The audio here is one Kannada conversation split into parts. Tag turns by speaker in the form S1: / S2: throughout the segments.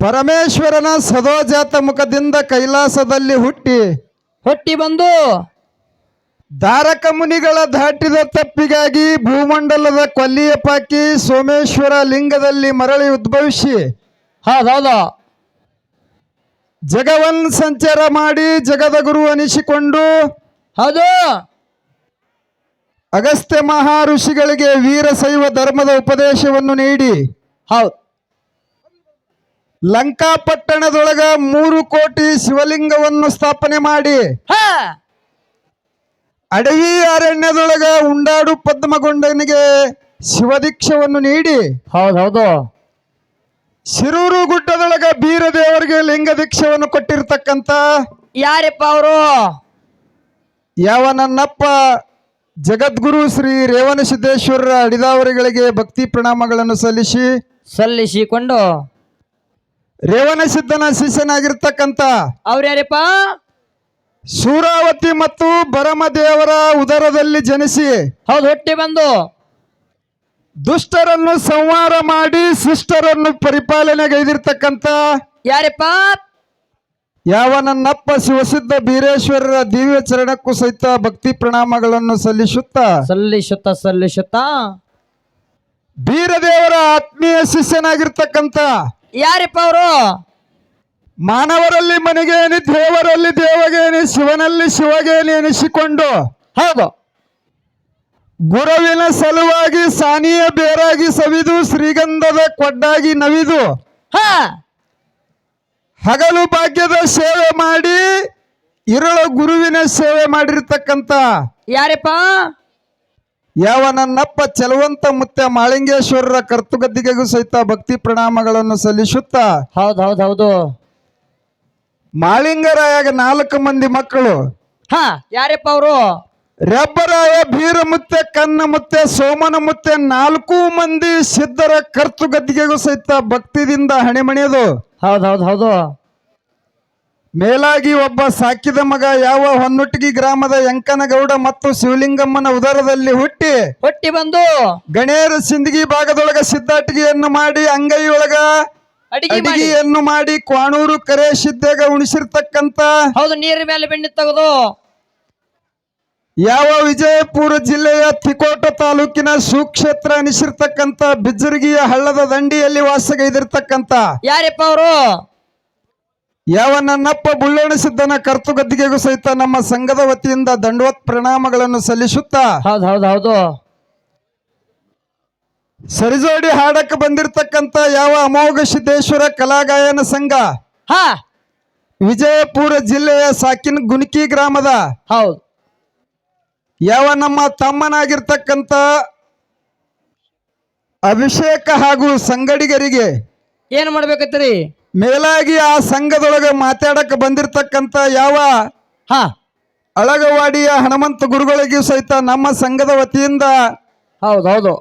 S1: ಪರಮೇಶ್ವರನ ಸದೋಜಾತ ಮುಖದಿಂದ ಕೈಲಾಸದಲ್ಲಿ ಹುಟ್ಟಿ
S2: ಹುಟ್ಟಿ ಬಂದು
S1: ಧಾರಕ ಮುನಿಗಳ ದಾಟಿದ ತಪ್ಪಿಗಾಗಿ ಭೂಮಂಡಲದ ಕೊಲ್ಲಿಯ ಪಾಕಿ ಸೋಮೇಶ್ವರ ಲಿಂಗದಲ್ಲಿ ಮರಳಿ ಉದ್ಭವಿಸಿ
S2: ಹೌದೌದು.
S1: ಜಗವನ್ ಸಂಚಾರ ಮಾಡಿ ಜಗದ ಗುರು ಅನಿಸಿಕೊಂಡು
S2: ಹೌದು.
S1: ಅಗಸ್ತ್ಯ ಮಹಾ ಋಷಿಗಳಿಗೆ ವೀರಶೈವ ಧರ್ಮದ ಉಪದೇಶವನ್ನು ನೀಡಿ
S2: ಹೌದು.
S1: ಲಂಕಾಪಟ್ಟಣದೊಳಗ ಮೂರು ಕೋಟಿ ಶಿವಲಿಂಗವನ್ನು ಸ್ಥಾಪನೆ ಮಾಡಿ.
S2: ಹಾ.
S1: ಅಡವಿ ಅರಣ್ಯದೊಳಗ ಉಂಡಾಡು ಪದ್ಮಗೊಂಡನಿಗೆ ಶಿವದೀಕ್ಷವನ್ನು ನೀಡಿ.
S2: ಹೌದೌದು. ಹೌದು
S1: ಶಿರೂರು ಗುಡ್ಡದೊಳಗ ಬೀರದೇವರಿಗೆ ಲಿಂಗ ದೀಕ್ಷವನ್ನು ಕೊಟ್ಟಿರ್ತಕ್ಕಂತ
S2: ಯಾರಪ್ಪ ಅವರು?
S1: ಯಾವ ನನ್ನಪ್ಪ ಜಗದ್ಗುರು ಶ್ರೀ ರೇವಣ ಸಿದ್ದೇಶ್ವರರ ಅಡಿದಾವರಿಗಳಿಗೆ ಭಕ್ತಿ ಪ್ರಣಾಮಗಳನ್ನು ಸಲ್ಲಿಸಿ.
S2: ಸಲ್ಲಿಸಿಕೊಂಡು
S1: ರೇವಣ ಸಿದ್ದನ ಶಿಷ್ಯನಾಗಿರ್ತಕ್ಕಂಥ
S2: ಅವ್ರು ಯಾರಪ್ಪ?
S1: ಸೂರಾವತಿ ಮತ್ತು ಬರಮದೇವರ ಉದರದಲ್ಲಿ ಜನಿಸಿ
S2: ಹೌದು ಹೊಟ್ಟೆ ಬಂದು.
S1: ದುಷ್ಟರನ್ನು ಸಂಹಾರ ಮಾಡಿ ಶಿಷ್ಟರನ್ನು ಪರಿಪಾಲನೆಗೈದಿರ್ತಕ್ಕಂಥ
S2: ಯಾರಪ್ಪ?
S1: ಯಾವ ನನ್ನಪ್ಪ ಶಿವಸಿದ್ಧ ಬೀರೇಶ್ವರರ ದಿವ್ಯ ಚರಣಕ್ಕೂ ಸಹಿತ ಭಕ್ತಿ ಪ್ರಣಾಮಗಳನ್ನು ಸಲ್ಲಿಸುತ್ತ
S2: ಸಲ್ಲಿಸುತ್ತ ಸಲ್ಲಿಸುತ್ತ.
S1: ಬೀರದೇವರ ಆತ್ಮೀಯ ಶಿಷ್ಯನಾಗಿರ್ತಕ್ಕಂಥ
S2: ಯಾರಪ್ಪ ಅವರು?
S1: ಮಾನವರಲ್ಲಿ ಮನೆಗೇನಿ ದೇವರಲ್ಲಿ ದೇವಗೇನಿ ಶಿವನಲ್ಲಿ ಶಿವಗೇನಿ ಎನಿಸಿಕೊಂಡು
S2: ಹೌದು.
S1: ಗುರುವಿನ ಸಲುವಾಗಿ ಸಾನಿಯ ಬೇರಾಗಿ ಸವಿದು ಶ್ರೀಗಂಧದ ಕೊಡ್ಡಾಗಿ ನವಿದು.
S2: ಹ.
S1: ಹಗಲು ಭಾಗ್ಯದ ಸೇವೆ ಮಾಡಿ ಇರಳ ಗುರುವಿನ ಸೇವೆ ಮಾಡಿರ್ತಕ್ಕಂಥ
S2: ಯಾರಪ್ಪ?
S1: ಯಾವ ನನ್ನಪ್ಪ ಚಲವಂತ ಮುತ್ತೆ ಮಾಳಿಂಗೇಶ್ವರರ ಕರ್ತುಗದ್ದಿಗೆಗೂ ಸಹಿತ ಭಕ್ತಿ ಪ್ರಣಾಮಗಳನ್ನು ಸಲ್ಲಿಸುತ್ತಾ?
S2: ಹೌದು ಹೌದು ಹೌದು.
S1: ಮಾಳಿಂಗರಾಯಾಗ ನಾಲ್ಕು ಮಂದಿ ಮಕ್ಕಳು.
S2: ಹಾ ಯಾರಪ್ಪ ಅವರು?
S1: ರೆಬ್ಬರಾಯ ಮುತ್ತೆ ಕನ್ನ ಸೋಮನಮುತ್ತೆ ಸೋಮನ ಮುತ್ತೆ ನಾಲ್ಕು ಮಂದಿ ಸಿದ್ಧರ ಕರ್ತು ಗದ್ದಿಗೆಗೂ ಸಹಿತ ಭಕ್ತಿದಿಂದ ಹಣಿಮಣಿಯೋದು.
S2: ಹೌದು ಹೌದು ಹೌದು.
S1: ಮೇಲಾಗಿ ಒಬ್ಬ ಸಾಕಿದ ಮಗ ಯಾವ ಹೊನ್ನುಟ್ಟಿಗಿ ಗ್ರಾಮದ ಯಂಕನಗೌಡ ಮತ್ತು ಶಿವಲಿಂಗಮ್ಮನ ಉದರದಲ್ಲಿ ಹುಟ್ಟಿ
S2: ಹುಟ್ಟಿ ಬಂದು
S1: ಗಣೇರ ಸಿಂದಗಿ ಭಾಗದೊಳಗ ಸಿದ್ದಾಟಿಗೆಯನ್ನು ಮಾಡಿ ಅಂಗೈಯೊಳಗ
S2: ಅಡಿಗೆ ಮಾಡಿ.
S1: ಅಡಿಗೆಯನ್ನು ಮಾಡಿ ಕ್ವಾಣೂರು ಕರೆ ಸಿದ್ದಾಗ ಉಣಿಸಿರ್ತಕ್ಕಂತ
S2: ಹೌದು ನೀರಿನ ಮೇಲೆ ಬೆಣ್ಣೆ ತೆಗೆದು.
S1: ಯಾವ ವಿಜಯಪುರ ಜಿಲ್ಲೆಯ ತಿಕೋಟ ತಾಲೂಕಿನ ಸುಕ್ಷೇತ್ರ ಅನಿಸಿರ್ತಕ್ಕಂತ ಬಿಜ್ಜರ್ಗಿಯ ಹಳ್ಳದ ದಂಡಿಯಲ್ಲಿ ವಾಸಗೈದಿರ್ತಕ್ಕಂತ
S2: ಯಾರಪ್ಪ ಅವರು?
S1: ಯಾವ ನನ್ನಪ್ಪ ಬುಳ್ಳಣ ಸಿದ್ದನ ಕರ್ತು ಗದ್ದಿಗೆಗೂ ಸಹಿತ ನಮ್ಮ ಸಂಘದ ವತಿಯಿಂದ ದಂಡವತ್ ಪ್ರಣಾಮಗಳನ್ನು ಸಲ್ಲಿಸುತ್ತಾ
S2: ಹೌದು ಹೌದು ಹೌದು.
S1: ಸರಿಜೋಡಿ ಹಾಡಕ್ಕೆ ಬಂದಿರತಕ್ಕಂತ ಯಾವ ಅಮೋಘ ಸಿದ್ದೇಶ್ವರ ಕಲಾಗಾಯನ ಸಂಘ?
S2: ಹಾ.
S1: ವಿಜಯಪುರ ಜಿಲ್ಲೆಯ ಸಾಕಿನ ಗುಣಿಕಿ ಗ್ರಾಮದ?
S2: ಹೌದು.
S1: ಯಾವ ನಮ್ಮ ತಮ್ಮನಾಗಿರ್ತಕ್ಕಂಥ ಅಭಿಷೇಕ ಹಾಗೂ ಸಂಗಡಿಗರಿಗೆ?
S2: ಏನು ಮಾಡ್ಬೇಕತ್ತೀರಿ?
S1: ಮೇಲಾಗಿ ಆ ಸಂಘದೊಳಗೆ ಮಾತಾಡಕ್ಕೆ ಬಂದಿರತಕ್ಕಂಥ ಯಾವ
S2: ಹ.
S1: ಅಳಗವಾಡಿಯ ಹನುಮಂತ ಗುರುಗಳಿಗೂ ಸಹಿತ ನಮ್ಮ ಸಂಘದ ವತಿಯಿಂದ
S2: ಹೌದು ಹೌದು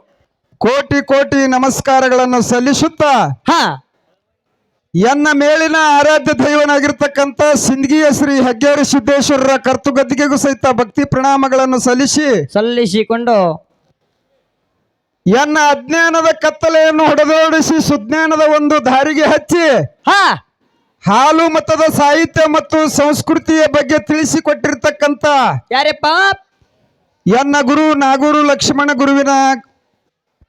S1: ಕೋಟಿ ಕೋಟಿ ನಮಸ್ಕಾರಗಳನ್ನು ಸಲ್ಲಿಸುತ್ತಾ
S2: ಹ.
S1: ಎನ್ನ ಮೇಲಿನ ಆರಾಧ್ಯ ದೈವನಾಗಿರ್ತಕ್ಕಂಥ ಸಿಂದಗಿಯ ಶ್ರೀ ಹೆಗ್ಗೇರಿ ಸಿದ್ದೇಶ್ವರರ ಕರ್ತುಗದ್ದಿಗೆಗೂ ಸಹಿತ ಭಕ್ತಿ ಪ್ರಣಾಮಗಳನ್ನು ಸಲ್ಲಿಸಿ
S2: ಸಲ್ಲಿಸಿಕೊಂಡು
S1: ಎನ್ನ ಅಜ್ಞಾನದ ಕತ್ತಲೆಯನ್ನು ಹೊಡೆದೋಡಿಸಿ ಸುಜ್ಞಾನದ ಒಂದು ದಾರಿಗೆ ಹಚ್ಚಿ
S2: ಹಾ.
S1: ಹಾಲು ಮತದ ಸಾಹಿತ್ಯ ಮತ್ತು ಸಂಸ್ಕೃತಿಯ ಬಗ್ಗೆ ತಿಳಿಸಿಕೊಟ್ಟಿರ್ತಕ್ಕಂಥ
S2: ಯಾರಪ್ಪ?
S1: ಎನ್ನ ಗುರು ನಾಗೂರು ಲಕ್ಷ್ಮಣ ಗುರುವಿನ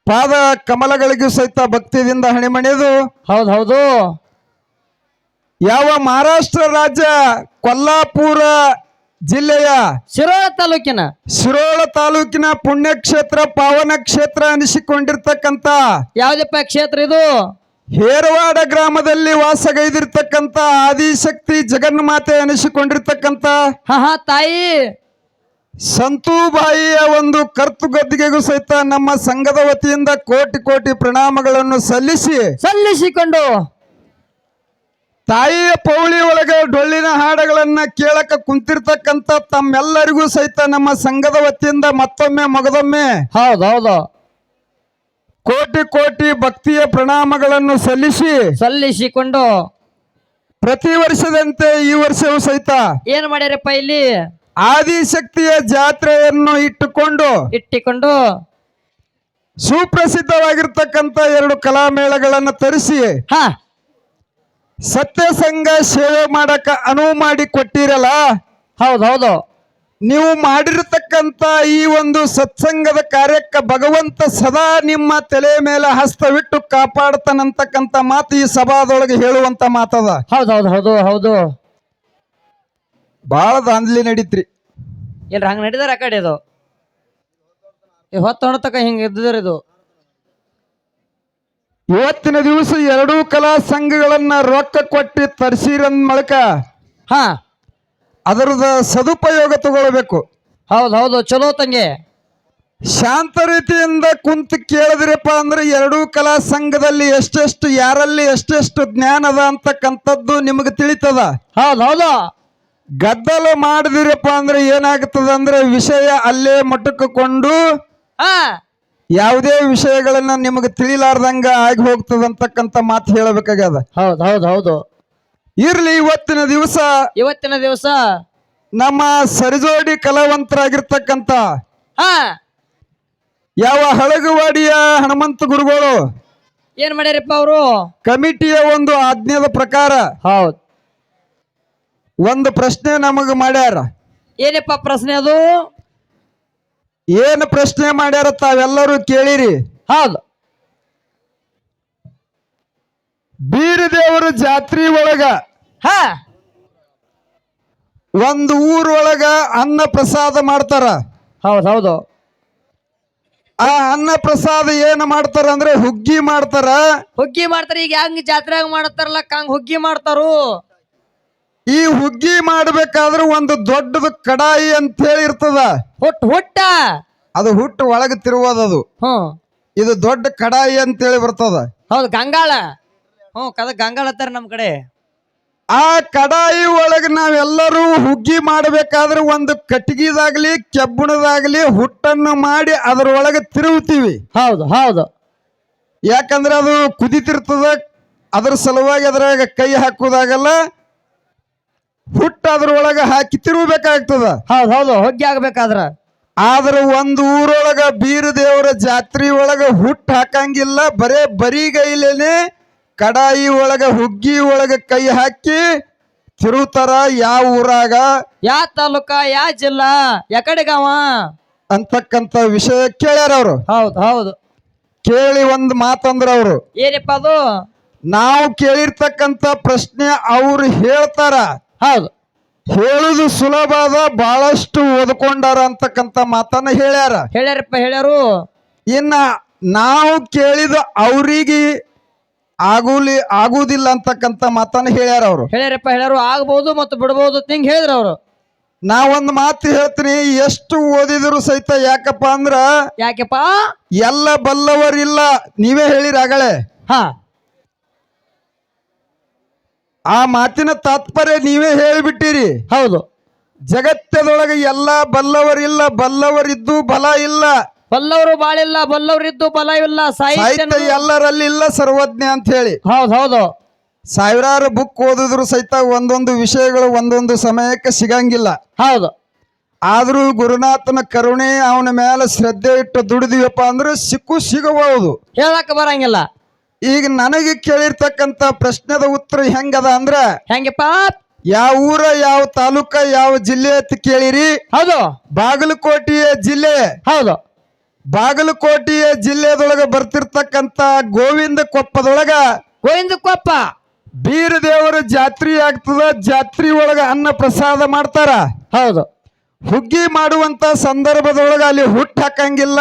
S1: ಪಾದ ಕಮಲಗಳಿಗೂ ಸಹಿತ ಭಕ್ತಿಯಿಂದ ಹಣಿಮಣಿದು
S2: ಹೌದು ಹೌದು.
S1: ಯಾವ ಮಹಾರಾಷ್ಟ್ರ ರಾಜ್ಯ ಕೊಲ್ಲಾಪುರ ಜಿಲ್ಲೆಯ
S2: ಶಿರೋಳ ತಾಲೂಕಿನ
S1: ಶಿರೋಳ ತಾಲೂಕಿನ ಪುಣ್ಯಕ್ಷೇತ್ರ ಪಾವನ ಕ್ಷೇತ್ರ ಅನಿಸಿಕೊಂಡಿರ್ತಕ್ಕಂತ
S2: ಯಾವ್ದಪ್ಪ ಕ್ಷೇತ್ರ ಇದು?
S1: ಹೇರವಾಡ ಗ್ರಾಮದಲ್ಲಿ ವಾಸಗೈದಿರ್ತಕ್ಕಂತ ಆದಿಶಕ್ತಿ ಜಗನ್ಮಾತೆ ಅನಿಸಿಕೊಂಡಿರ್ತಕ್ಕಂತ
S2: ಹಾ ತಾಯಿ.
S1: ಸಂತೂಬಾಯಿಯ ಒಂದು ಕರ್ತು ಗದ್ದಿಗೆಗೂ ಸಹಿತ ನಮ್ಮ ಸಂಘದ ವತಿಯಿಂದ ಕೋಟಿ ಕೋಟಿ ಪ್ರಣಾಮಗಳನ್ನು ಸಲ್ಲಿಸಿ
S2: ಸಲ್ಲಿಸಿಕೊಂಡು
S1: ತಾಯಿಯ ಪೌಳಿ ಒಳಗೆ ಡೊಳ್ಳಿನ ಹಾಡುಗಳನ್ನ ಕೇಳಕ ಕುಂತಿರ್ತಕ್ಕಂತ ತಮ್ಮೆಲ್ಲರಿಗೂ ಸಹಿತ ನಮ್ಮ ಸಂಘದ ವತಿಯಿಂದ ಮತ್ತೊಮ್ಮೆ ಮಗದೊಮ್ಮೆ
S2: ಹೌದು ಹೌದು.
S1: ಕೋಟಿ ಕೋಟಿ ಭಕ್ತಿಯ ಪ್ರಣಾಮಗಳನ್ನು ಸಲ್ಲಿಸಿ
S2: ಸಲ್ಲಿಸಿಕೊಂಡು
S1: ಪ್ರತಿ ವರ್ಷದಂತೆ ಈ ವರ್ಷವೂ ಸಹಿತ
S2: ಏನ್ ಮಾಡ್ಯಾರಪ್ಪ ಇಲ್ಲಿ?
S1: ಆದಿಶಕ್ತಿಯ ಜಾತ್ರೆಯನ್ನು ಇಟ್ಟುಕೊಂಡು
S2: ಇಟ್ಟುಕೊಂಡು
S1: ಸುಪ್ರಸಿದ್ಧವಾಗಿರ್ತಕ್ಕಂತ ಎರಡು ಕಲಾಮೇಳಗಳನ್ನು ತರಿಸಿ
S2: ಹಾ.
S1: ಸತ್ಯ ಸಂಘ ಸೇವೆ ಮಾಡಕ ಅನುವು ಮಾಡಿ ಕೊಟ್ಟಿರಲ್ಲ?
S2: ಹೌದು ಹೌದು.
S1: ನೀವು ಮಾಡಿರತಕ್ಕಂತ ಈ ಒಂದು ಸತ್ಸಂಗದ ಕಾರ್ಯಕ್ಕೆ ಭಗವಂತ ಸದಾ ನಿಮ್ಮ ತಲೆ ಮೇಲೆ ಹಸ್ತವಿಟ್ಟು ಕಾಪಾಡ್ತಾನಂತಕ್ಕಂತ ಮಾತು ಈ ಸಭಾದೊಳಗೆ ಹೇಳುವಂತ ಮಾತದ.
S2: ಹೌದು ಹೌದು ಹೌದು ಹೌದು.
S1: ಬಹಳ ದಾಂಧಲಿ ನಡೀತ್ರಿ.
S2: ಇಲ್ಲ ಹಂಗೆ ನಡೀದಾರ ಆ ಕಡೆ ಅದು ಹೊತ್ತು ಹೊಣತಕ ಹಿಂಗ ಇದ್ದಿದ್ರಿ ಇದು.
S1: ಇವತ್ತಿನ ದಿವಸ ಎರಡೂ ಕಲಾ ಸಂಘಗಳನ್ನ ರೊಕ್ಕ ಕೊಟ್ಟು ತರಿಸಿರಂದ ಮಳಕ.
S2: ಹ.
S1: ಅದರದ ಸದುಪಯೋಗ ತಗೊಳ್ಬೇಕು.
S2: ಹೌದು ಹೌದು ಚಲೋ ತಂಗಿ.
S1: ಶಾಂತ ರೀತಿಯಿಂದ ಕುಂತು ಕೇಳಿದ್ರಪ್ಪ ಅಂದ್ರೆ ಎರಡೂ ಕಲಾ ಸಂಘದಲ್ಲಿ ಎಷ್ಟೆಷ್ಟು ಯಾರಲ್ಲಿ ಎಷ್ಟೆಷ್ಟು ಜ್ಞಾನ ಅದ ಅಂತಕ್ಕಂಥದ್ದು ನಿಮಗೆ ತಿಳಿತದ?
S2: ಹೌದು ಹೌದು.
S1: ಗದ್ದಲ ಮಾಡಿದಿರಪ್ಪ ಅಂದ್ರೆ ಏನಾಗ್ತದ ಅಂದ್ರೆ ವಿಷಯ ಅಲ್ಲೇ ಮಟ್ಟಕ್ಕೊಂಡು
S2: ಹಾ.
S1: ಯಾವುದೇ ವಿಷಯಗಳನ್ನ ನಿಮಗೆ ತಿಳಿಲಾರ್ದಂಗ ಆಗಿ ಹೋಗ್ತದ ಅಂತಕ್ಕಂತ ಮಾತು ಹೇಳಬೇಕಾಗ್ಯದ.
S2: ಹೌದು ಹೌದು ಹೌದು.
S1: ಇರ್ಲಿ ಇವತ್ತಿನ ದಿವಸ
S2: ಇವತ್ತಿನ ದಿವಸ
S1: ನಮ್ಮ ಸರಿಜೋಡಿ ಕಲಾವಂತರಾಗಿರ್ತಕ್ಕಂತ
S2: ಹಾ.
S1: ಯಾವ ಹಳಗುವಾಡಿಯ ಹನುಮಂತ ಗುರುಗಳು
S2: ಏನ್ ಮಾಡ್ಯಾರಪ್ಪ ಅವರು?
S1: ಕಮಿಟಿಯ ಒಂದು ಆಜ್ಞೆದ ಪ್ರಕಾರ
S2: ಹೌದು.
S1: ಒಂದು ಪ್ರಶ್ನೆ ನಮಗ ಮಾಡ್ಯಾರ.
S2: ಏನಪ್ಪ ಪ್ರಶ್ನೆ ಅದು?
S1: ಏನು ಪ್ರಶ್ನೆ ಮಾಡ್ಯಾರ ತಾವೆಲ್ಲರೂ ಕೇಳಿರಿ.
S2: ಹೌದು.
S1: ಬೀರದೇವರ ಜಾತ್ರಿ ಒಳಗ
S2: ಹ.
S1: ಒಂದು ಊರೊಳಗ ಅನ್ನ ಪ್ರಸಾದ ಮಾಡ್ತಾರ.
S2: ಹೌದು ಹೌದು
S1: ಆ ಅನ್ನ ಪ್ರಸಾದ ಏನು ಮಾಡ್ತಾರ ಅಂದ್ರೆ ಹುಗ್ಗಿ ಮಾಡ್ತಾರ.
S2: ಹುಗ್ಗಿ ಮಾಡ್ತಾರ ಈಗ ಹೆಂಗ್ ಜಾತ್ರೆಯಾಗ ಮಾಡ್ತಾರಲ್ಲ ಕಂಗ್ ಹುಗ್ಗಿ ಮಾಡ್ತಾರು.
S1: ಈ ಹುಗ್ಗಿ ಮಾಡ್ಬೇಕಾದ್ರೆ ಒಂದು ದೊಡ್ಡದು ಕಡಾಯಿ ಅಂತ ಹೇಳಿ ಇರ್ತದ.
S2: ಹುಟ್ ಹುಟ್ಟ.
S1: ಅದು ಹುಟ್ಟು ಒಳಗೆ ತಿರುವುದದು
S2: ಹ್ಮ್
S1: ಇದು ದೊಡ್ಡ ಕಡಾಯಿ ಅಂತ ಹೇಳಿ ಬರ್ತದ.
S2: ಹೌದು ಗಂಗಾಳ. ಹ್ಞೂ ಕದ ಗಂಗಾಳ ಅಂತಾರ ನಮ್ ಕಡೆ.
S1: ಆ ಕಡಾಯಿ ಒಳಗೆ ನಾವೆಲ್ಲರೂ ಹುಗ್ಗಿ ಮಾಡಬೇಕಾದ್ರೆ ಒಂದು ಕಟ್ಟಿಗೆದಾಗ್ಲಿ ಕೆಬ್ಬಣದಾಗ್ಲಿ ಹುಟ್ಟನ್ನು ಮಾಡಿ ಅದರೊಳಗೆ ತಿರುವುತ್ತೀವಿ
S2: ಹೌದು ಹೌದು.
S1: ಯಾಕಂದ್ರೆ ಅದು ಕುದಿತಿರ್ತದ ಅದ್ರ ಸಲುವಾಗಿ ಅದ್ರಾಗ ಕೈ ಹಾಕುದಾಗಲ್ಲ ಹುಟ್ಟು ಅದ್ರೊಳಗ ಹಾಕಿ ತಿರುಗಬೇಕಾಗ್ತದ.
S2: ಹೌದು ಹೌದು ಹುಗ್ಗಿ ಆಗ್ಬೇಕಾದ್ರ.
S1: ಆದ್ರೆ ಒಂದು ಊರೊಳಗ ಬೀರ ದೇವರ ಜಾತ್ರೆ ಒಳಗ ಹುಟ್ಟು ಹಾಕಂಗಿಲ್ಲ ಬರೇ ಬರಿಗೈಲೇನೆ ಕಡಾಯಿ ಒಳಗ ಹುಗ್ಗಿ ಒಳಗ ಕೈ ಹಾಕಿ ತಿರುತರ ಯಾವ ಊರಾಗ?
S2: ಯಾ ತಾಲೂಕ ಯಾ ಜಿಲ್ಲಾ ಯಾಕಡೆ ಗಾವ?
S1: ಅಂತಕ್ಕಂಥ ವಿಷಯ ಕೇಳ್ಯಾರ ಅವ್ರು.
S2: ಹೌದು ಹೌದು.
S1: ಕೇಳಿ ಒಂದು ಮಾತಂದ್ರ ಅವರು.
S2: ಏನಪ್ಪ ಅದು?
S1: ನಾವು ಕೇಳಿರ್ತಕ್ಕಂತ ಪ್ರಶ್ನೆ ಅವ್ರು ಹೇಳ್ತಾರ.
S2: ಹೌದು.
S1: ಹೇಳುದು ಸುಲಭ ಅದ ಬಹಳಷ್ಟು ಓದ್ಕೊಂಡಾರ ಅಂತಕ್ಕಂತ ಮಾತನ್ನ ಹೇಳ್ಯಾರ.
S2: ಹೇಳ್ಯಾರಪ್ಪ ಹೇಳ್ಯಾರು.
S1: ಇನ್ನ ನಾವು ಕೇಳಿದ ಅವರಿಗೆ ಆಗುಲಿ ಆಗುದಿಲ್ಲ ಅಂತಕ್ಕಂತ ಮಾತನ್ನ ಹೇಳ್ಯಾರ ಅವರು.
S2: ಹೇಳ್ಯಾರಪ್ಪ ಹೇಳ್ಯಾರು ಆಗ್ಬಹುದು ಮತ್ತು ಬಿಡಬಹುದು ಹಿಂಗ್ ಹೇಳಿದ್ರು ಅವರು.
S1: ನಾವೊಂದು ಮಾತು ಹೇಳ್ತೀನಿ ಎಷ್ಟು ಓದಿದ್ರು ಸಹಿತ ಯಾಕಪ್ಪ ಅಂದ್ರ
S2: ಯಾಕೆಪ್ಪ?
S1: ಎಲ್ಲ ಬಲ್ಲವರಿಲ್ಲ ನೀವೇ ಹೇಳಿರ ಆಗಳೆ
S2: ಹಾ.
S1: ಆ ಮಾತಿನ ತಾತ್ಪರ್ಯ ನೀವೇ ಹೇಳಿಬಿಟ್ಟಿರಿ.
S2: ಹೌದು.
S1: ಜಗತ್ತದೊಳಗೆ ಎಲ್ಲ ಬಲ್ಲವರಿಲ್ಲ ಬಲ್ಲವರಿದ್ದು ಬಲ ಇಲ್ಲ.
S2: ಬಲ್ಲವರು ಬಾಳಿಲ್ಲ ಬಲ್ಲವರಿದ್ದು ಬಲ ಇಲ್ಲ ಸಾಹಿತ್ಯ
S1: ಸಾಹಿತ್ಯ ಎಲ್ಲರಲ್ಲಿ ಇಲ್ಲ ಸರ್ವಜ್ಞ ಅಂತ ಹೇಳಿ.
S2: ಹೌದು ಹೌದು.
S1: ಸಾವಿರಾರು ಬುಕ್ ಓದಿದ್ರು ಸಹಿತ ಒಂದೊಂದು ವಿಷಯಗಳು ಒಂದೊಂದು ಸಮಯಕ್ಕೆ ಸಿಗಂಗಿಲ್ಲ.
S2: ಹೌದು.
S1: ಆದ್ರೂ ಗುರುನಾಥನ ಕರುಣೆ ಅವನ ಮೇಲೆ ಶ್ರದ್ಧೆ ಇಟ್ಟು ದುಡಿದಿವಪ್ಪ ಅಂದ್ರೆ ಸಿಕ್ಕು ಸಿಗಬಹುದು.
S2: ಹೇಳಕ್ ಬರಂಗಿಲ್ಲ.
S1: ಈಗ ನನಗೆ ಕೇಳಿರ್ತಕ್ಕಂತ ಪ್ರಶ್ನೆದ ಉತ್ತರ ಹೆಂಗದ ಅಂದ್ರ
S2: ಹೆಂಗಪ್ಪ?
S1: ಯಾವ ಊರ ಯಾವ ತಾಲೂಕ ಯಾವ ಜಿಲ್ಲೆ ಅಂತ ಕೇಳಿರಿ.
S2: ಹೌದು.
S1: ಬಾಗಲಕೋಟೆಯ ಜಿಲ್ಲೆ.
S2: ಹೌದು.
S1: ಬಾಗಲಕೋಟೆಯ ಜಿಲ್ಲೆದೊಳಗ ಬರ್ತಿರ್ತಕ್ಕಂತ ಗೋವಿಂದ ಕೊಪ್ಪದೊಳಗ
S2: ಗೋವಿಂದ ಕೊಪ್ಪ.
S1: ಬೀರ ದೇವರ ಜಾತ್ರೆ ಆಗ್ತದ ಜಾತ್ರೆ ಒಳಗ ಅನ್ನ ಪ್ರಸಾದ ಮಾಡ್ತಾರ.
S2: ಹೌದು.
S1: ಹುಗ್ಗಿ ಮಾಡುವಂತ ಸಂದರ್ಭದೊಳಗ ಅಲ್ಲಿ ಹುಟ್ಟು ಹಾಕಂಗಿಲ್ಲ.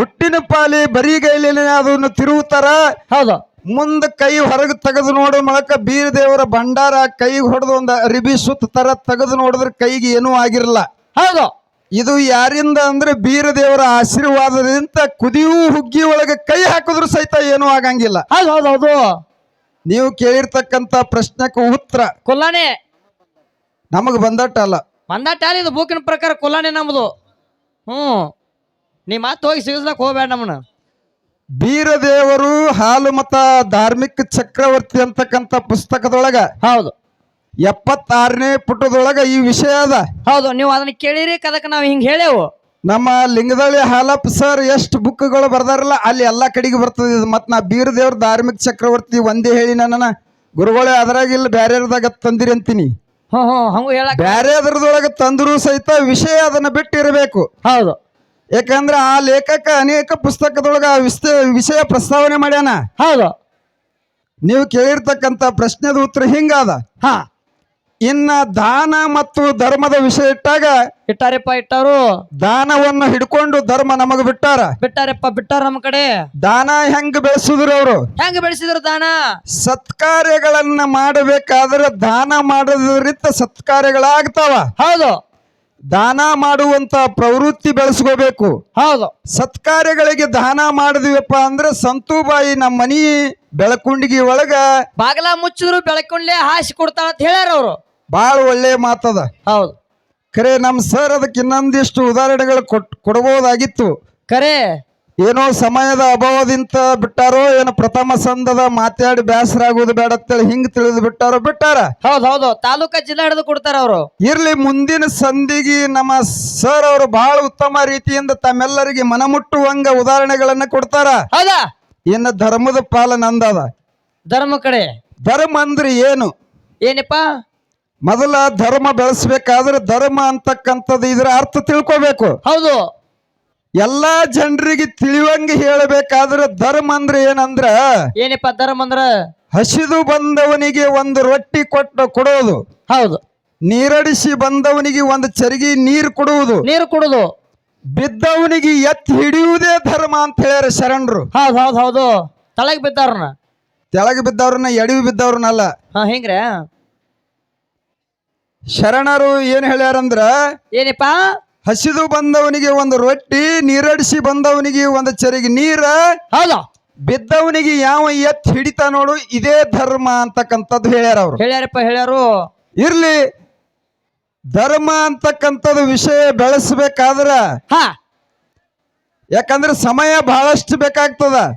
S1: ಹುಟ್ಟಿನ ಪಾಲಿ ಬರಿಗೈಲಿನ ಅದನ್ನು ತಿರುವುತ್ತಾರ?
S2: ಹೌದು.
S1: ಮುಂದ ಕೈ ಹೊರಗೆ ತೆಗೆದು ನೋಡೋ ಮೂಲಕ ಬೀರ ದೇವರ ಭಂಡಾರ ಕೈಗೆ ಹೊಡೆದು ಒಂದು ಅರಿಬಿ ಸುತ್ತ ತರ ತೆಗೆದು ನೋಡಿದ್ರೆ ಕೈಗೆ ಏನೂ ಆಗಿರಲ್ಲ.
S2: ಹೌದು.
S1: ಇದು ಯಾರಿಂದ ಅಂದ್ರೆ ಬೀರ ದೇವರ ಆಶೀರ್ವಾದದಿಂದ ಕುದಿಯೂ ಹುಗ್ಗಿ ಒಳಗೆ ಕೈ ಹಾಕಿದ್ರು ಸಹಿತ ಏನೂ ಆಗಂಗಿಲ್ಲ.
S2: ಹೌದು ಹೌದು ಹೌದು.
S1: ನೀವು ಕೇಳಿರ್ತಕ್ಕಂತ ಪ್ರಶ್ನೆಕ್ಕೆ ಉತ್ತರ.
S2: ಕೊಲ್ಲಾನೆ
S1: ನಮಗೆ ಬಂದಟ್ಟಲ್ಲ
S2: ಮಂದಾಟ ಇದು ಬುಕ್ಕಿನ ಪ್ರಕಾರ ಕೊಲ್ಲಾನೆ ನಮ್ದು. ಹ್ಞೂ ನೀ ಮತ್ತೆ ಹೋಗಿ ಸಿಗಿಸ್ಲಕ್ ಹೋಗ್ಬೇಡ ನಮ್ಮನ್ನ.
S1: ಬೀರದೇವರು ಹಾಲು ಮತ ಧಾರ್ಮಿಕ ಚಕ್ರವರ್ತಿ ಅಂತಕ್ಕಂಥ ಪುಸ್ತಕದೊಳಗ
S2: ಹೌದು.
S1: ಎಪ್ಪತ್ತಾರನೇ ಪುಟದೊಳಗ ಈ ವಿಷಯ ಅದ.
S2: ಹೌದು ನೀವು ಅದನ್ನ ಕೇಳಿರಿ ಕದಕ್ಕೆ ನಾವು ಹಿಂಗೆ ಹೇಳೇವು
S1: ನಮ್ಮ ಲಿಂಗದಳ್ಳಿ ಹಾಲಪ್ಪ ಸರ್ ಎಷ್ಟು ಬುಕ್ಗಳು ಬರ್ದಾರಲ್ಲ ಅಲ್ಲಿ ಎಲ್ಲಾ ಕಡೆಗೆ ಬರ್ತದೆ ಇದು. ಮತ್ ನಾ ಬೀರದೇವ್ರ ಧಾರ್ಮಿಕ ಚಕ್ರವರ್ತಿ ಒಂದೇ ಹೇಳಿ ನನ್ನ ಗುರುಗಳೇ ಅದ್ರಾಗ ಇಲ್ಲ ಬ್ಯಾರೆದಾಗ ತಂದಿರಿ ಅಂತೀನಿ.
S2: ಹ್ಞೂ ಹ್ಞೂ ಹಂಗೂ ಹೇಳಕ್
S1: ಬ್ಯಾರೆ ಅದ್ರದೊಳಗ ತಂದ್ರು ಸಹಿತ ವಿಷಯ ಅದನ್ನ ಬಿಟ್ಟಿರಬೇಕು.
S2: ಹೌದು.
S1: ಯಾಕಂದ್ರೆ ಆ ಲೇಖಕ ಅನೇಕ ಪುಸ್ತಕದೊಳಗ ಆ ವಿಸ್ತ ವಿಷಯ ಪ್ರಸ್ತಾವನೆ ಮಾಡ್ಯಾನ.
S2: ಹೌದು.
S1: ನೀವು ಕೇಳಿರ್ತಕ್ಕಂಥ ಪ್ರಶ್ನೆದ ಉತ್ತರ ಹಿಂಗಾದ.
S2: ಹಾ.
S1: ಇನ್ನ ದಾನ ಮತ್ತು ಧರ್ಮದ ವಿಷಯ ಇಟ್ಟಾಗ
S2: ಇಟ್ಟಾರಪ್ಪ ಇಟ್ಟಾರು.
S1: ದಾನವನ್ನು ಹಿಡ್ಕೊಂಡು ಧರ್ಮ ನಮಗ ಬಿಟ್ಟಾರ.
S2: ಬಿಟ್ಟಾರಪ್ಪ ಬಿಟ್ಟಾರ ನಮ್ಮ ಕಡೆ.
S1: ದಾನ ಹೆಂಗ್ ಬೆಳೆಸಿದ್ರು ಅವರು?
S2: ಹೆಂಗ್ ಬೆಳೆಸಿದ್ರು ದಾನ?
S1: ಸತ್ಕಾರ್ಯಗಳನ್ನ ಮಾಡಬೇಕಾದ್ರೆ ದಾನ ಮಾಡೋದ್ರಿಂದ ಸತ್ಕಾರ್ಯಗಳಾಗ್ತಾವ.
S2: ಹೌದು.
S1: ದಾನ ಮಾಡುವಂತ ಪ್ರವೃತ್ತಿ ಬೆಳೆಸ್ಕೋಬೇಕು.
S2: ಹೌದು.
S1: ಸತ್ಕಾರ್ಯಗಳಿಗೆ ದಾನ ಮಾಡಿದ್ವಿಪ್ಪ ಅಂದ್ರೆ ಸಂತೂಬಾಯಿ ನಮ್ಮ ಮನಿ ಬೆಳಕುಂಡಿಗೆ ಒಳಗ
S2: ಬಾಗಲ ಮುಚ್ಚಿದ್ರು ಬೆಳಕೊಂಡ್ಲೆ ಹಾಸಿ ಕೊಡ್ತಾಳ ಅಂತ ಹೇಳ್ಯಾರ ಅವರು.
S1: ಬಹಳ ಒಳ್ಳೆ ಮಾತದ.
S2: ಹೌದು.
S1: ಖರೆ ನಮ್ಮ ಸರ್ ಅದಕ್ಕೆ ಇನ್ನೊಂದಿಷ್ಟು ಉದಾಹರಣೆಗಳು ಕೊಟ್ ಕೊಡ್ಬೋದಾಗಿತ್ತು.
S2: ಕರೆ
S1: ಏನೋ ಸಮಯದ ಅಭಾವದಿಂದ ಬಿಟ್ಟಾರೋ ಏನು ಪ್ರಥಮ ಸಂದದ ಮಾತಾಡಿ ಬೇಸರ ಆಗುದು ಬೇಡ ಅಂತೇಳಿ ಹಿಂಗ್ ತಿಳಿದು ಬಿಟ್ಟಾರೋ ಬಿಟ್ಟಾರ?
S2: ಹೌದು ಹೌದು ತಾಲೂಕ ಜಿಲ್ಲಾ ಹಿಡಿದು ಕೊಡ್ತಾರ ಅವರು.
S1: ಇರ್ಲಿ ಮುಂದಿನ ಸಂದಿಗೆ ನಮ್ಮ ಸರ್ ಅವರು ಬಹಳ ಉತ್ತಮ ರೀತಿಯಿಂದ ತಮ್ಮೆಲ್ಲರಿಗೆ ಮನಮುಟ್ಟುವಂಗ ಉದಾಹರಣೆಗಳನ್ನ ಕೊಡ್ತಾರ.
S2: ಹೌದಾ?
S1: ಇನ್ನು ಧರ್ಮದ ಪಾಲನ ಅಂದದ.
S2: ಧರ್ಮ ಕಡೆ?
S1: ಧರ್ಮ ಅಂದ್ರೆ ಏನು?
S2: ಏನಪ್ಪ?
S1: ಮೊದಲ ಧರ್ಮ ಬೆಳೆಸ್ಬೇಕಾದ್ರೆ ಧರ್ಮ ಅಂತಕ್ಕಂಥದ್ದು ಇದರ ಅರ್ಥ ತಿಳ್ಕೋಬೇಕು.
S2: ಹೌದು.
S1: ಎಲ್ಲಾ ಜನರಿಗೆ ತಿಳಿವಂಗೆ ಹೇಳಬೇಕಾದ್ರೆ ಧರ್ಮ ಅಂದ್ರೆ ಏನಂದ್ರ
S2: ಏನಪ್ಪ ಧರ್ಮ ಅಂದ್ರ?
S1: ಹಸಿದು ಬಂದವನಿಗೆ ಒಂದು ರೊಟ್ಟಿ ಕೊಟ್ಟು ಕೊಡೋದು.
S2: ಹೌದು.
S1: ನೀರಡಿಸಿ ಬಂದವನಿಗೆ ಒಂದು ಚರಿಗೆ ನೀರು ಕೊಡುವುದು.
S2: ನೀರು ಕೊಡುದು
S1: ಬಿದ್ದವನಿಗೆ ಎತ್ತಿ ಹಿಡಿಯುವುದೇ ಧರ್ಮ ಅಂತ ಹೇಳ್ಯಾರ ಶರಣರು.
S2: ಹೌದು ಹೌದು ಹೌದು. ತಳಗ್ ಬಿದ್ದವ್ರನ್ನ.
S1: ತೆಳಗೆ ಬಿದ್ದವ್ರನ್ನ ಎಡವಿ ಬಿದ್ದವ್ರನ್ನಲ್ಲ
S2: ಹಾ ಹಿಂಗ್ರೆ?
S1: ಶರಣರು ಏನ್ ಹೇಳ್ಯಾರಂದ್ರ
S2: ಏನಪ್ಪ?
S1: ಹಸಿದು ಬಂದವನಿಗೆ ಒಂದು ರೊಟ್ಟಿ ನೀರಡಿಸಿ ಬಂದವನಿಗೆ ಒಂದು ಚರಿಗೆ ನೀರ.
S2: ಹೌದ.
S1: ಬಿದ್ದವನಿಗೆ ಯಾವ ಎತ್ ಹಿಡಿತ ನೋಡು ಇದೇ ಧರ್ಮ ಅಂತಕ್ಕಂಥದ್ದು ಹೇಳ್ಯಾರ ಅವ್ರು.
S2: ಹೇಳ್ಯಾರಪ್ಪ ಹೇಳ್ಯಾರು.
S1: ಇರ್ಲಿ ಧರ್ಮ ಅಂತಕ್ಕಂಥದ್ದು ವಿಷಯ ಬೆಳೆಸಬೇಕಾದ್ರ
S2: ಹಾ.
S1: ಯಾಕಂದ್ರೆ ಸಮಯ ಬಹಳಷ್ಟು ಬೇಕಾಗ್ತದ.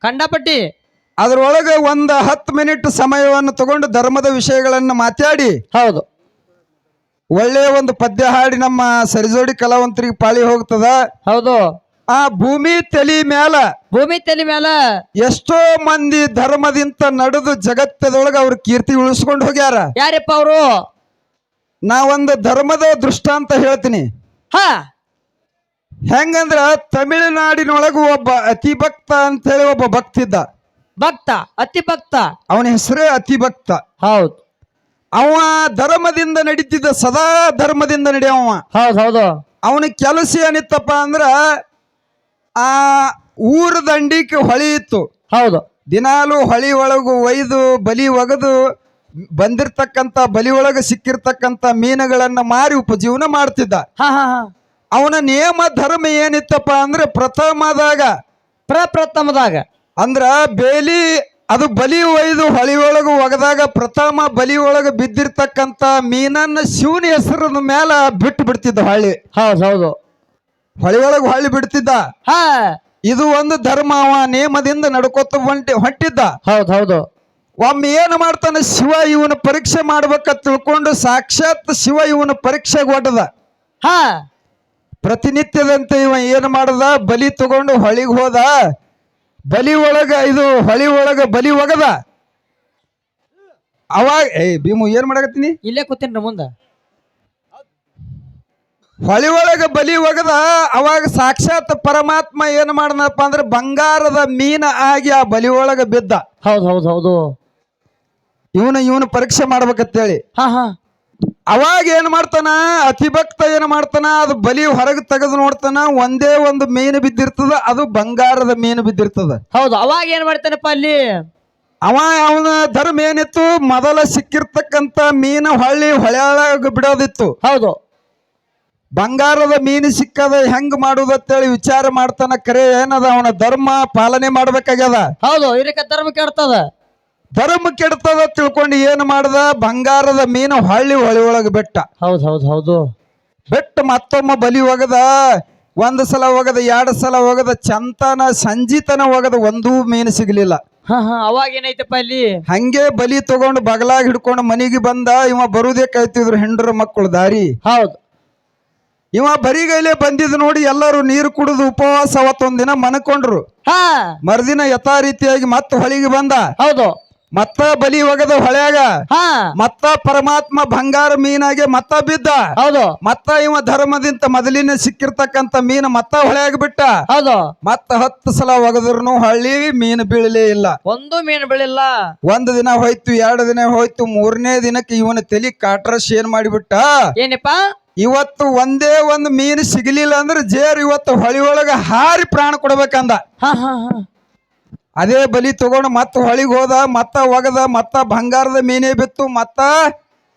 S2: ಕಂಡಪಟ್ಟಿ
S1: ಅದ್ರೊಳಗೆ ಒಂದು ಹತ್ತು ಮಿನಿಟ್ ಸಮಯವನ್ನು ತಗೊಂಡು ಧರ್ಮದ ವಿಷಯಗಳನ್ನು ಮಾತಾಡಿ.
S2: ಹೌದು.
S1: ಒಳ್ಳೆಯ ಒಂದು ಪದ್ಯ ಹಾಡಿ ನಮ್ಮ ಸರಿಜೋಡಿ ಕಲಾವಂತರಿಗೆ ಪಾಳಿ ಹೋಗ್ತದ.
S2: ಹೌದು.
S1: ಆ ಭೂಮಿ ತಲಿ ಮ್ಯಾಲ
S2: ಭೂಮಿ ತಲೆ ಮ್ಯಾಲ
S1: ಎಷ್ಟೋ ಮಂದಿ ಧರ್ಮದಿಂದ ನಡೆದು ಜಗತ್ತದೊಳಗೆ ಅವ್ರ ಕೀರ್ತಿ ಉಳಿಸ್ಕೊಂಡು ಹೋಗ್ಯಾರ.
S2: ಯಾರಪ್ಪ ಅವರು?
S1: ನಾ ಒಂದು ಧರ್ಮದ ದೃಷ್ಟಾಂತ ಹೇಳ್ತೀನಿ.
S2: ಹಾ.
S1: ಹೆಂಗಂದ್ರ ತಮಿಳುನಾಡಿನೊಳಗೆ ಒಬ್ಬ ಅತಿ ಭಕ್ತ ಅಂತ ಹೇಳಿ ಒಬ್ಬ ಭಕ್ತಿದ್ದ.
S2: ಭಕ್ತ ಅತಿ ಭಕ್ತ.
S1: ಅವನ ಹೆಸರೇ ಅತಿ ಭಕ್ತ.
S2: ಹೌದು.
S1: ಅವ ಧರ್ಮದಿಂದ ನಡೀತಿದ್ದ ಸದಾ ಧರ್ಮದಿಂದ ನಡೆಯವ.
S2: ಹೌದು ಹೌದು.
S1: ಅವನ ಕೆಲಸ ಏನಿತ್ತಪ್ಪ ಅಂದ್ರ ಆ ಊರ ದಂಡಿಕೆ ಹೊಳಿ ಇತ್ತು.
S2: ಹೌದು.
S1: ದಿನಾಲು ಹೊಳಿ ಒಳಗು ಒಯ್ದು ಬಲಿ ಒಗೆದು ಬಂದಿರ್ತಕ್ಕಂತ ಬಲಿ ಒಳಗೆ ಸಿಕ್ಕಿರ್ತಕ್ಕಂತ ಮೀನುಗಳನ್ನ ಮಾರಿ ಉಪಜೀವನ ಮಾಡ್ತಿದ್ದ.
S2: ಹಾ ಹಾ ಹಾ.
S1: ಅವನ ನಿಯಮ ಧರ್ಮ ಏನಿತ್ತಪ್ಪ ಅಂದ್ರೆ ಪ್ರಥಮದಾಗ
S2: ಪ್ರಪ್ರಥಮದಾಗ.
S1: ಅಂದ್ರ ಬೇಲಿ ಅದು ಬಲಿ ಒಯ್ದು ಹೊಳಿಯೊಳಗೆ ಒಗೆದಾಗ ಪ್ರಥಮ ಬಲಿ ಒಳಗೆ ಬಿದ್ದಿರ್ತಕ್ಕಂಥ ಮೀನನ್ನ ಶಿವನ ಹೆಸರದ ಮೇಲ ಬಿಟ್ಟು ಬಿಡ್ತಿದ್ದ ಹೊಳ್ಳಿ.
S2: ಹೌದು ಹೌದು.
S1: ಹೊಳಿ ಒಳಗೆ ಹೊಳ್ಳಿ ಬಿಡ್ತಿದ್ದ.
S2: ಹಾ.
S1: ಇದು ಒಂದು ಧರ್ಮ ಅವ ನೇಮದಿಂದ ನಡ್ಕೋತ ಹೊಂಟಿ ಹೊಂಟಿದ್ದ.
S2: ಹೌದು ಹೌದು.
S1: ಒಮ್ಮೆ ಏನು ಮಾಡ್ತಾನೆ ಶಿವ ಇವನ ಪರೀಕ್ಷೆ ಮಾಡ್ಬೇಕ ತಿಳ್ಕೊಂಡು ಸಾಕ್ಷಾತ್ ಶಿವ ಇವನ ಪರೀಕ್ಷೆಗೆ ಒಡ್ಡದ
S2: ಹಾ.
S1: ಪ್ರತಿನಿತ್ಯದಂತೆ ಇವ ಏನು ಮಾಡದ? ಬಲಿ ತಗೊಂಡು ಹೊಳಿಗೆ ಹೋದ. ಬಲಿ ಒಳಗ ಇದು ಹೊಳಿ ಒಳಗ ಬಲಿ ಒಗದ. ಅವಾಗ ಏ ಭೀಮು ಏನ್ ಮಾಡಕತ್ತೀನಿ?
S2: ಇಲ್ಲೇ ಕೂತೀನಿ ಮುಂದ.
S1: ಹೊಳಿ ಒಳಗ ಬಲಿ ಒಗದ ಅವಾಗ ಸಾಕ್ಷಾತ್ ಪರಮಾತ್ಮ ಏನ್ ಮಾಡನಪ್ಪ ಅಂದ್ರೆ ಬಂಗಾರದ ಮೀನ ಆಗಿ ಆ ಬಲಿ ಒಳಗ ಬಿದ್ದ.
S2: ಹೌದು ಹೌದು ಹೌದು.
S1: ಇವನು ಇವನು ಪರೀಕ್ಷೆ ಮಾಡ್ಬೇಕಂತೇಳಿ.
S2: ಹಾ ಹಾ.
S1: ಅವಾಗ ಏನು ಮಾಡ್ತಾನ? ಅತಿ ಭಕ್ತ ಏನ್ ಮಾಡ್ತಾನ? ಅದು ಬಲಿ ಹೊರಗೆ ತೆಗೆದು ನೋಡ್ತಾನ. ಒಂದೇ ಒಂದು ಮೀನು ಬಿದ್ದಿರ್ತದ ಅದು ಬಂಗಾರದ ಮೀನು ಬಿದ್ದಿರ್ತದ.
S2: ಹೌದು ಅವಾಗ ಏನ್ ಮಾಡ್ತಾನಪ್ಪ ಅಲ್ಲಿ?
S1: ಅವ ಅವನ ಧರ್ಮ ಏನಿತ್ತು? ಮೊದಲ ಸಿಕ್ಕಿರ್ತಕ್ಕಂತ ಮೀನು ಹೊಳ್ಳಿ ಹೊಳೆಯಾಗ ಬಿಡೋದಿತ್ತು.
S2: ಹೌದು.
S1: ಬಂಗಾರದ ಮೀನು ಸಿಕ್ಕದ ಹೆಂಗ್ ಮಾಡುದಂತೇಳಿ ವಿಚಾರ ಮಾಡ್ತಾನ ಕರೆ ಏನದ? ಅವನ ಧರ್ಮ ಪಾಲನೆ ಮಾಡ್ಬೇಕಾಗ್ಯದ?
S2: ಹೌದು ಇದಕ್ಕೆ ಧರ್ಮ ಕೆಡ್ತದ.
S1: ಧರ್ಮ ಕೆಡ್ತದ ತಿಳ್ಕೊಂಡು ಏನ್ ಮಾಡ್ದ? ಬಂಗಾರದ ಮೀನು ಹೊಳ್ಳಿ ಹೊಳಿ ಒಳಗೆ ಬೆಟ್ಟ.
S2: ಹೌದು ಹೌದು ಹೌದು.
S1: ಬೆಟ್ಟ ಮತ್ತೊಮ್ಮೆ ಬಲಿ ಒಗದ ಒಂದ್ ಸಲ ಹೋಗದ ಎರಡ್ ಸಲ ಹೋಗದ ಚಂತನ ಸಂಜಿತನ ಹೋಗದ ಒಂದೂ ಮೀನು ಸಿಗ್ಲಿಲ್ಲ.
S2: ಹಾ ಹಾ ಅವಾಗ ಏನೈತಪ್ಪ ಅಲ್ಲಿ?
S1: ಹಂಗೆ ಬಲಿ ತಗೊಂಡು ಬಗಲಾಗಿ ಹಿಡ್ಕೊಂಡು ಮನೆಗೆ ಬಂದ ಇವ ಬರುದೇ ಕಾಯ್ತಿದ್ರು ಹೆಂಡ್ರ ಮಕ್ಕಳು ದಾರಿ.
S2: ಹೌದು.
S1: ಇವ ಬರಿಗೈಲೆ ಬಂದಿದ್ ನೋಡಿ ಎಲ್ಲರೂ ನೀರು ಕುಡಿದು ಉಪವಾಸ ಅವತ್ತೊಂದಿನ ಮನಕೊಂಡ್ರು.
S2: ಹಾ.
S1: ಮರುದಿನ ಯಥಾ ರೀತಿಯಾಗಿ ಮತ್ತೆ ಹೊಳಿಗೆ ಬಂದ.
S2: ಹೌದು.
S1: ಮತ್ತ ಬಲಿ ಒಗದ ಹೊಳ್ಯಾಗ
S2: ಹಾ.
S1: ಮತ್ತ ಪರಮಾತ್ಮ ಬಂಗಾರ ಮೀನಾಗೆ ಮತ್ತ ಬಿದ್ದ.
S2: ಹೌದು.
S1: ಮತ್ತ ಇವ ಧರ್ಮದಿಂದ ಮೊದಲಿನ ಸಿಕ್ಕಿರ್ತಕ್ಕಂತ ಮೀನು ಮತ್ತ ಹೊಳ್ಯಾಗ ಬಿಟ್ಟ.
S2: ಹೌದು.
S1: ಮತ್ತ ಹತ್ತು ಸಲ ಒಗದ್ರು ಹಳ್ಳಿ ಮೀನು ಬೀಳಲೇ ಇಲ್ಲ.
S2: ಒಂದು ಮೀನು ಬೀಳಿಲ್ಲ.
S1: ಒಂದ್ ದಿನ ಹೋಯ್ತು ಎರಡು ದಿನ ಹೋಯ್ತು ಮೂರನೇ ದಿನಕ್ಕೆ ಇವನ ತಲಿ ಕಾಟ್ರಸ್ ಏನ್ ಮಾಡಿಬಿಟ್ಟ?
S2: ಏನಪ್ಪ?
S1: ಇವತ್ತು ಒಂದೇ ಒಂದು ಮೀನು ಸಿಗಲಿಲ್ಲ ಅಂದ್ರೆ ಜೇರ್ ಇವತ್ತು ಹೊಳಿ ಒಳಗ ಹಾರಿ ಪ್ರಾಣ ಕೊಡ್ಬೇಕಂದ.
S2: ಹಾ ಹಾ ಹಾ.
S1: ಅದೇ ಬಲಿ ತಗೊಂಡು ಮತ್ತೆ ಹೊಳಿಗೆ ಹೋದ ಮತ್ತ ಒಗದ ಮತ್ತ ಬಂಗಾರದ ಮೀನೇ ಬಿತ್ತು ಮತ್ತ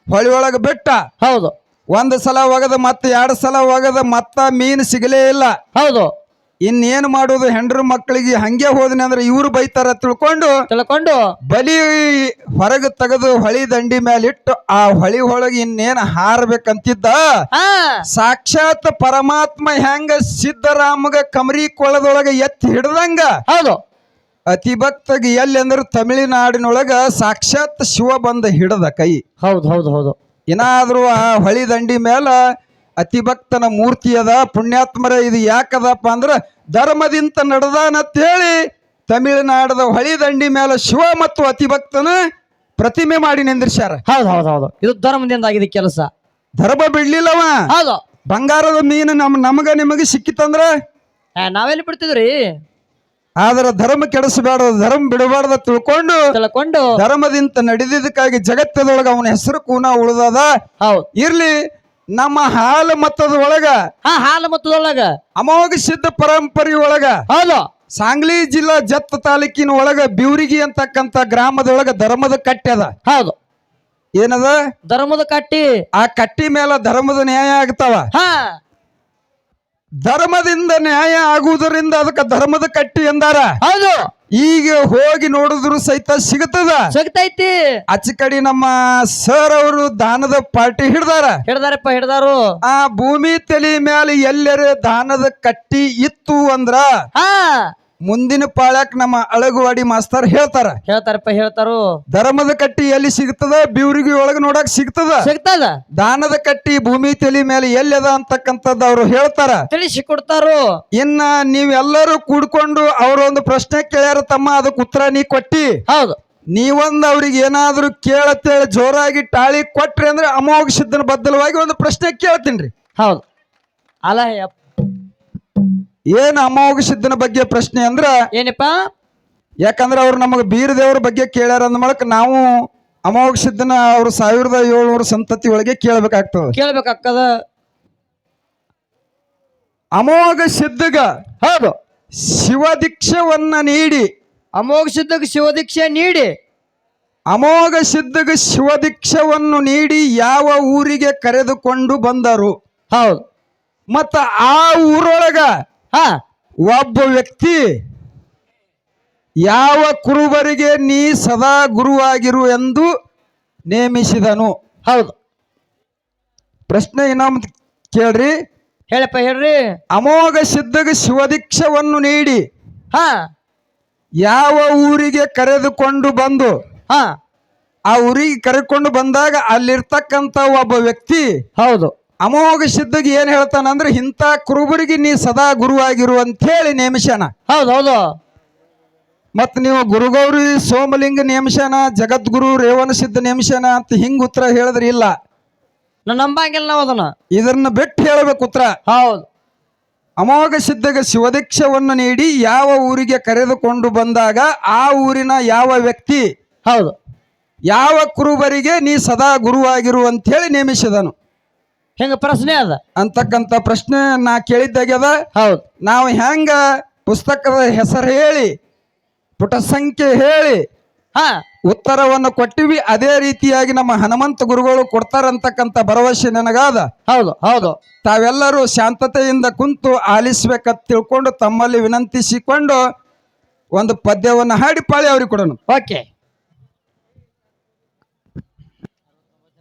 S1: ಹೊಳಿ ಒಳಗೆ ಬಿಟ್ಟ.
S2: ಹೌದು.
S1: ಒಂದ್ ಸಲ ಒಗದ ಮತ್ತ ಎರಡು ಸಲ ಒಗದ ಮತ್ತ ಮೀನು ಸಿಗಲೇ ಇಲ್ಲ.
S2: ಹೌದು.
S1: ಇನ್ನೇನ್ ಮಾಡೋದು ಹೆಂಡ್ರ ಮಕ್ಕಳಿಗೆ ಹಂಗೆ ಹೋದನೆ ಅಂದ್ರೆ ಇವ್ರು ಬೈತಾರ ತಿಳ್ಕೊಂಡು
S2: ತಿಳ್ಕೊಂಡು.
S1: ಬಲಿ ಹೊರಗೆ ತೆಗೆದು ಹೊಳಿ ದಂಡಿ ಮೇಲೆ ಇಟ್ಟು ಆ ಹೊಳಿ ಒಳಗೆ ಇನ್ನೇನ್ ಹಾರಬೇಕಂತಿದ್ದ? ಸಾಕ್ಷಾತ್ ಪರಮಾತ್ಮ ಹೆಂಗ ಸಿದ್ದರಾಮಗ ಕಮರಿ ಕೊಳದೊಳಗೆ ಎತ್ತಿ ಹಿಡ್ದಂಗ
S2: ಹೌದು.
S1: ಅತಿ ಭಕ್ತಗೆ ಎಲ್ಲಿ ಅಂದ್ರೆ ತಮಿಳುನಾಡಿನೊಳಗ ಸಾಕ್ಷಾತ್ ಶಿವ ಬಂದ ಹಿಡದ ಕೈ.
S2: ಹೌದು ಹೌದು ಹೌದು.
S1: ಏನಾದರೂ ಆ ಹೊಳಿ ದಂಡಿ ಮೇಲೆ ಅತಿ ಭಕ್ತನ ಮೂರ್ತಿ ಅದ ಪುಣ್ಯಾತ್ಮರ ಇದು ಯಾಕದಪ್ಪ ಅಂದ್ರೆ ಧರ್ಮದಿಂದ ನಡೆದಾನಂತ ಹೇಳಿ ತಮಿಳುನಾಡದ ಹೊಳಿ ದಂಡಿ ಮೇಲೆ ಶಿವ ಮತ್ತು ಅತಿ ಭಕ್ತನ ಪ್ರತಿಮೆ ಮಾಡಿ ನಿಂದ್ರಿಸ್ಯಾರ.
S2: ಹೌದು ಹೌದು ಹೌದು. ಇದು ಧರ್ಮದಿಂದ ಆಗಿದೆ ಕೆಲಸ.
S1: ಧರ್ಮ ಬಿಡ್ಲಿಲ್ಲವ?
S2: ಹೌದು.
S1: ಬಂಗಾರದ ಮೀನು ನಮ್ ನಮಗ ನಿಮಗೆ
S2: ಸಿಕ್ಕಿತ್ತಂದ್ರ ನಾವೆಲ್ಲಿ ಬಿಡ್ತಿದ್ರಿ?
S1: ಆದ್ರ ಧರ್ಮ ಕೆಡಿಸಬೇಡ ಧರ್ಮ ಬಿಡಬಾರ್ದ ತಿಳ್ಕೊಂಡು
S2: ತಿಳ್ಕೊಂಡು
S1: ಧರ್ಮದಿಂದ ನಡೆದಿದ್ದಕ್ಕಾಗಿ ಜಗತ್ತದೊಳಗ ಅವನ ಹೆಸರು ಕೂನ ಉಳಿದದ.
S2: ಹೌದು.
S1: ಇರ್ಲಿ ನಮ್ಮ ಹಾಲು ಮತ್ತದ ಒಳಗ
S2: ಹಾ ಹಾಲು ಮತ್ತದೊಳಗ
S1: ಅಮೋಘ ಸಿದ್ಧ ಪರಂಪರೆ ಒಳಗ
S2: ಹೌದು.
S1: ಸಾಂಗ್ಲಿ ಜಿಲ್ಲಾ ಜತ್ ತಾಲೂಕಿನ ಒಳಗ ಬಿವರಿಗಿ ಅಂತಕ್ಕಂತ ಗ್ರಾಮದೊಳಗ ಧರ್ಮದ ಕಟ್ಟೆ ಅದ.
S2: ಹೌದು.
S1: ಏನದ?
S2: ಧರ್ಮದ ಕಟ್ಟಿ.
S1: ಆ ಕಟ್ಟಿ ಮೇಲೆ ಧರ್ಮದ ನ್ಯಾಯ ಆಗ್ತಾವ.
S2: ಹಾ.
S1: ಧರ್ಮದಿಂದ ನ್ಯಾಯ ಆಗುವುದರಿಂದ ಅದಕ್ಕೆ ಧರ್ಮದ ಕಟ್ಟಿ ಎಂದಾರ.
S2: ಹೌದು.
S1: ಈಗ ಹೋಗಿ ನೋಡಿದ್ರು ಸಹಿತ ಸಿಗುತ್ತದ?
S2: ಸಿಗ್ತೈತಿ.
S1: ಆಚೆ ಕಡೆ ನಮ್ಮ ಸರ್ ಅವರು ದಾನದ ಪಾರ್ಟಿ ಹಿಡ್ದಾರ.
S2: ಹಿಡ್ದಾರಪ್ಪ ಹಿಡ್ದಾರು.
S1: ಆ ಭೂಮಿ ತಲೆ ಮೇಲೆ ಎಲ್ಲರ ದಾನದ ಕಟ್ಟಿ ಇತ್ತು ಅಂದ್ರ
S2: ಹಾ.
S1: ಮುಂದಿನ ಪಾಳ್ಯಾಕ್ ನಮ್ಮ ಅಳಗುವಾಡಿ ಮಾಸ್ತರ್ ಹೇಳ್ತಾರ.
S2: ಹೇಳ್ತಾರಪ್ಪ ಹೇಳ್ತಾರು.
S1: ಧರ್ಮದ ಕಟ್ಟಿ ಎಲ್ಲಿ ಸಿಗ್ತದ? ಬಿವ್ರಿಗಿ ಒಳಗ ನೋಡಕ್ ಸಿಗ್ತದ?
S2: ಸಿಗ್ತದ.
S1: ದಾನದ ಕಟ್ಟಿ ಭೂಮಿ ತಲಿ ಮೇಲೆ ಎಲ್ಲಿ ಅದ ಅಂತಕ್ಕಂಥದ್ದು ಅವ್ರು ಹೇಳ್ತಾರ.
S2: ತಿಳಿಸಿ ಕೊಡ್ತಾರು.
S1: ಇನ್ನ ನೀವೆಲ್ಲರೂ ಕೂಡ್ಕೊಂಡು ಅವ್ರೊಂದು ಪ್ರಶ್ನೆ ಕೇಳ್ಯಾರ ತಮ್ಮ ಅದಕ್ಕೆ ಉತ್ತರ ನೀ ಕೊಟ್ಟಿ.
S2: ಹೌದು.
S1: ನೀವೊಂದು ಅವ್ರಿಗೆ ಏನಾದ್ರೂ ಕೇಳತ್ತೇಳಿ ಜೋರಾಗಿ ಟಾಳಿ ಕೊಟ್ರಿ ಅಂದ್ರೆ ಅಮೋಘ ಸಿದ್ಧನ ಬದ್ದಲವಾಗಿ ಒಂದು ಪ್ರಶ್ನೆ ಕೇಳ್ತೀನಿ
S2: ಹೌದು. ಅಲ್ಲ.
S1: ಏನ್ ಅಮೋಘ ಸಿದ್ಧನ ಬಗ್ಗೆ ಪ್ರಶ್ನೆ ಅಂದ್ರ
S2: ಏನಪ್ಪ?
S1: ಯಾಕಂದ್ರೆ ಅವ್ರು ನಮಗೆ ಬೀರದೇವ್ರ ಬಗ್ಗೆ ಕೇಳ್ಯಾರ ಅಂದ ಮೂಲಕ ನಾವು ಅಮೋಘ ಸಿದ್ಧನ ಅವ್ರ ಸಾವಿರದ ಏಳ್ನೂರು ಸಂತತಿ ಒಳಗೆ ಕೇಳಬೇಕಾಗ್ತದೆ.
S2: ಕೇಳ್ಬೇಕಾಗ್ತದ.
S1: ಅಮೋಘ ಸಿದ್ಧಗ
S2: ಹೌದು
S1: ಶಿವದೀಕ್ಷವನ್ನ ನೀಡಿ.
S2: ಅಮೋಘ ಸಿದ್ಧಗ ಶಿವದೀಕ್ಷೆ ನೀಡಿ.
S1: ಅಮೋಘ ಸಿದ್ಧಗ ಶಿವದೀಕ್ಷವನ್ನು ನೀಡಿ ಯಾವ ಊರಿಗೆ ಕರೆದುಕೊಂಡು ಬಂದರು.
S2: ಹೌದು.
S1: ಮತ್ತ ಆ ಊರೊಳಗ
S2: ಹಾ
S1: ಒಬ್ಬ ವ್ಯಕ್ತಿ ಯಾವ ಕುರುಬರಿಗೆ ನೀ ಸದಾ ಗುರುವಾಗಿರು ಎಂದು ನೇಮಿಸಿದನು.
S2: ಹೌದು.
S1: ಪ್ರಶ್ನೆ ಇನ್ನೊಂದು ಕೇಳ್ರಿ.
S2: ಹೇಳಪ್ಪ ಹೇಳ್ರಿ.
S1: ಅಮೋಘ ಸಿದ್ಧಗ ಶಿವದೀಕ್ಷವನ್ನು ನೀಡಿ
S2: ಹಾ.
S1: ಯಾವ ಊರಿಗೆ ಕರೆದುಕೊಂಡು ಬಂದು
S2: ಹಾ.
S1: ಆ ಊರಿಗೆ ಕರೆದುಕೊಂಡು ಬಂದಾಗ ಅಲ್ಲಿರ್ತಕ್ಕಂಥ ಒಬ್ಬ ವ್ಯಕ್ತಿ
S2: ಹೌದು.
S1: ಅಮೋಘ ಸಿದ್ಧಗೆ ಏನ್ ಹೇಳ್ತಾನಂದ್ರೆ ಇಂಥ ಕುರುಬರಿಗೆ ನೀ ಸದಾ ಗುರುವಾಗಿರು ಅಂತ ಹೇಳಿ ನೇಮಿಸ್ಯಾನ.
S2: ಹೌದು ಹೌದು
S1: ಮತ್ ನೀವು ಗುರುಗೌರಿ ಸೋಮಲಿಂಗ ನೇಮಿಸ್ಯಾನ ಜಗದ್ಗುರು ರೇವಣ ಸಿದ್ಧ ನೇಮಿಸ್ಯಾನ ಅಂತ ಹಿಂಗ್ ಉತ್ತರ ಹೇಳಿದ್ರೆ ಇಲ್ಲ.
S2: ನಾನು ನಂಬಂಗಿಲ್ಲ ನಾವು ಅದನ್ನ.
S1: ಇದನ್ನ ಬಿಟ್ಟು ಹೇಳಬೇಕು ಉತ್ತರ.
S2: ಹೌದು.
S1: ಅಮೋಘ ಸಿದ್ಧಗೆ ಶಿವದೀಕ್ಷವನ್ನು ನೀಡಿ ಯಾವ ಊರಿಗೆ ಕರೆದುಕೊಂಡು ಬಂದಾಗ ಆ ಊರಿನ ಯಾವ ವ್ಯಕ್ತಿ
S2: ಹೌದು.
S1: ಯಾವ ಕುರುಬರಿಗೆ ನೀ ಸದಾ ಗುರುವಾಗಿರು ಅಂತ ಹೇಳಿ ನೇಮಿಸಿದನು.
S2: ಹಿಂಗ ಪ್ರಶ್ನೆ ಅದ?
S1: ಅಂತಕ್ಕಂತ ಪ್ರಶ್ನೆ ನಾ ಕೇಳಿದ್ದಾಗ್ಯದ
S2: ಹೌದು.
S1: ನಾವು ಹೆಂಗ ಪುಸ್ತಕದ ಹೆಸರು ಹೇಳಿ ಪುಟ ಸಂಖ್ಯೆ ಹೇಳಿ
S2: ಹಾ.
S1: ಉತ್ತರವನ್ನು ಕೊಟ್ಟಿವಿ ಅದೇ ರೀತಿಯಾಗಿ ನಮ್ಮ ಹನುಮಂತ ಗುರುಗಳು ಕೊಡ್ತಾರಂತಕ್ಕಂತ ಭರವಸೆ ನನಗಾದ.
S2: ಹೌದು ಹೌದು.
S1: ತಾವೆಲ್ಲರೂ ಶಾಂತತೆಯಿಂದ ಕುಂತು ಆಲಿಸ್ಬೇಕಂತ ತಿಳ್ಕೊಂಡು ತಮ್ಮಲ್ಲಿ ವಿನಂತಿಸಿಕೊಂಡು ಒಂದು ಪದ್ಯವನ್ನು ಹಾಡಿ ಪಾಳಿ ಅವ್ರಿಗೆ ಕೊಡೋಣ.
S2: ಓಕೆ.